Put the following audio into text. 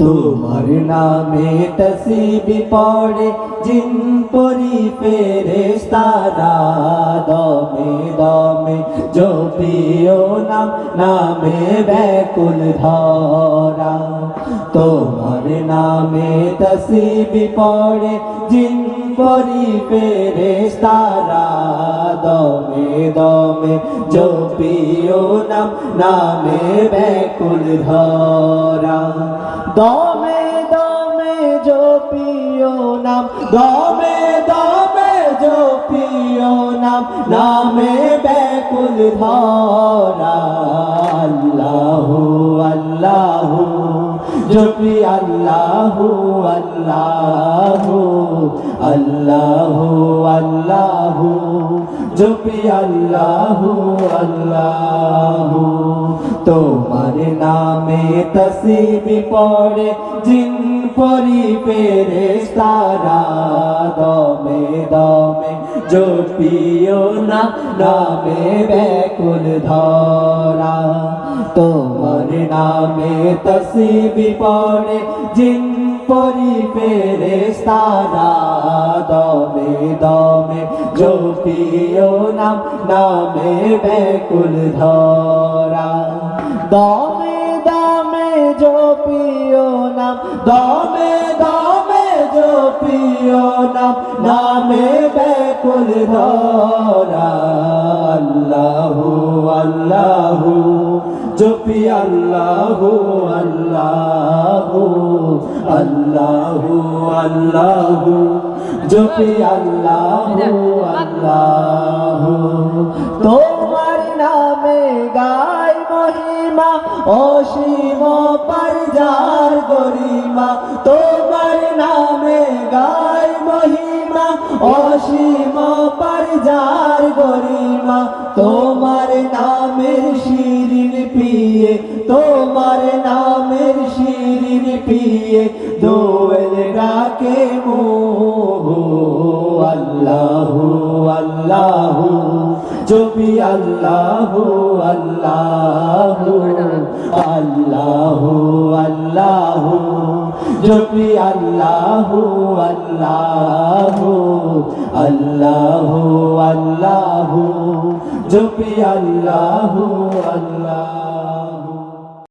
তোমার নামে তসিবি পড়ে জিন পরি ফেরেস্তারা দমে দমে। জপিও নাম নামে ব্যাকুল ধরা। তোমার নামে তসিবি পড়ে, জিন পরি ফেরেস্তারা দমে দমে, জপিও নাম, নামে ব্যাকুল ধরা। দমে দমে জপিও নাম, দমে দমে জপিও নাম, নামে ব্যাকুল ধরা। জপি আল্লাহু আল্লাহু আল্লাহু আল্লাহু। জপি আল্লাহু আল্লাহু। তোমার নামে তসিবি পড়ে জিন পরি ফেরেস্তারা দমে দমে জপিও না, নামে ব্যাকুল ধরা। তসিবি পড়ে, জিন পরি ফেরেস্তারা দমে দমে জপিও নাম, নামে ব্যাকুল ধরা। দমে দমে জপিও নাম, দমে দমে জপিও নাম, নামে ব্যাকুল ধরা। আল্লাহু আল্লাহু। জপি আল্লাহু আল্লাহু আল্লাহু আল্লাহু। জপি আল্লাহু আল্লাহু। তোমার নামে গায় মহিমা, অসীম পরজার গরিমা। তোমার নামে গায় মহিমা, অসীম পরজার গরিমা। তোমার নামের শিরিন পিয়ে, তোমার নামের শিরিন পিয়ে, দোয়েল ডাকে মোহ, আল্লাহু আল্লাহু, জপি আল্লাহু আল্লাহু আল্লাহু আল্লাহু, জপি আল্লাহু আল্লাহু আল্লাহু আল্লাহু জপি আল্লাহ আল্লাহ।